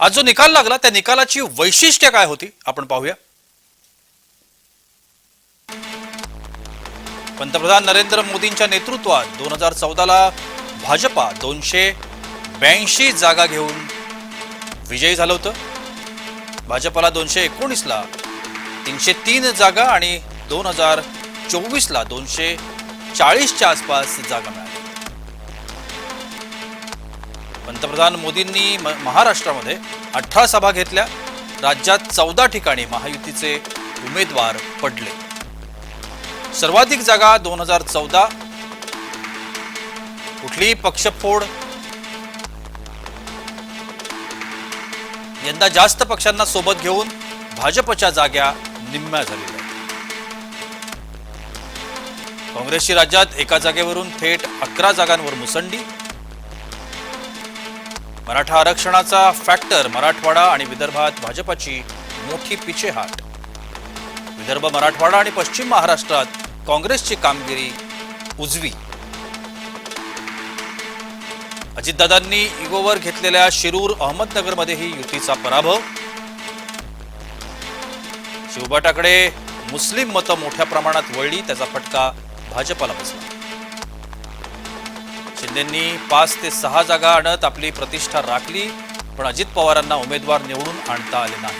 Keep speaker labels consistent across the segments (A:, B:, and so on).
A: आज जो निकाल लागला त्या निकालाची वैशिष्ट्य काय होती? आपण पाहूया. पंतप्रधान नरेंद्र मोदींच्या नेतृत्वात दोन हजार चौदाला भाजपा दोनशे ब्याऐंशी जागा घेऊन विजयी झालं होतं. भाजपला दोनशे एकोणीसला तीनशे तीन जागा आणि दोन हजार चोवीसला दोनशे चाळीसच्या आसपास जागा मिळाल्या पंतप्रधान मोदींनी म- महाराष्ट्रामध्ये अठरा सभा घेतल्या. राज्यात चौदा ठिकाणी महायुतीचे उमेदवार पडले. सर्वाधिक जागा दोन हजार चौदा. कुठलीही पक्षफोड. यंदा जास्त पक्षांना सोबत घेऊन भाजपच्या जाग्या निम्म्या झालेल्या काँग्रेसची राज्यात एका जागेवरून थेट अकरा जागांवर मुसंडी. मराठा आरक्षणाचा फॅक्टर मराठवाडा आणि विदर्भात भाजपाची मोठी पिछेहाट. विदर्भ मराठवाडा आणि पश्चिम महाराष्ट्रात काँग्रेसची कामगिरी उजवी. अजितदादांनी इगोवर घेतलेल्या शिरूर अहमदनगरमध्येही युतीचा पराभव. शिवबाटाकडे मुस्लिम मतं मोठ्या प्रमाणात वळली त्याचा फटका भाजपाला बसला. शिंदेंनी पाच ते सहा जागा आणत आपली प्रतिष्ठा राखली पण अजित पवारांना उमेदवार निवडून आणता आले नाही.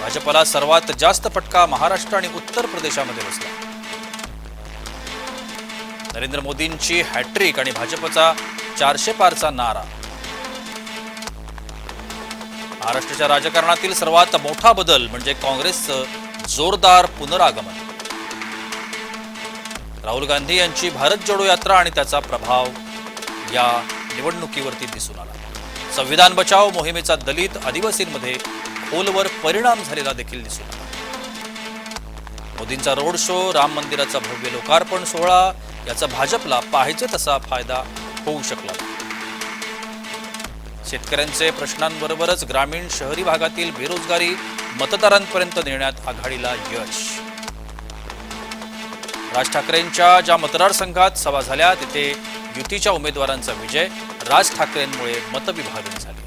A: भाजपला सर्वात जास्त फटका महाराष्ट्र आणि उत्तर प्रदेशामध्ये बसला. नरेंद्र मोदींची हॅट्रिक आणि भाजपचा चारशे पारचा नारा. महाराष्ट्राच्या राजकारणातील सर्वात मोठा बदल म्हणजे काँग्रेसचं जोरदार पुनरागमन. राहुल गांधी यांची भारत जोडो यात्रा आणि त्याचा प्रभाव या निवडणुकीवरती दिसून आला. संविधान बचाव मोहिमेचा दलित आदिवासींमध्ये खोलवर परिणाम झालेला देखील दिसून आला. मोदींचा रोड शो राम मंदिराचा भव्य लोकार्पण सोहळा याचा भाजपला पाहिजे तसा फायदा होऊ शकला शेतकऱ्यांचे प्रश्नांबरोबरच ग्रामीण शहरी भागातील बेरोजगारी मतदारांपर्यंत नेण्यात आघाडीला यश. राज ठाकरेंच्या ज्या मतदारसंघात सभा झाल्या तिथे युतीच्या उमेदवारांचा विजय राज ठाकरेंमुळे मतविभाजन झाले.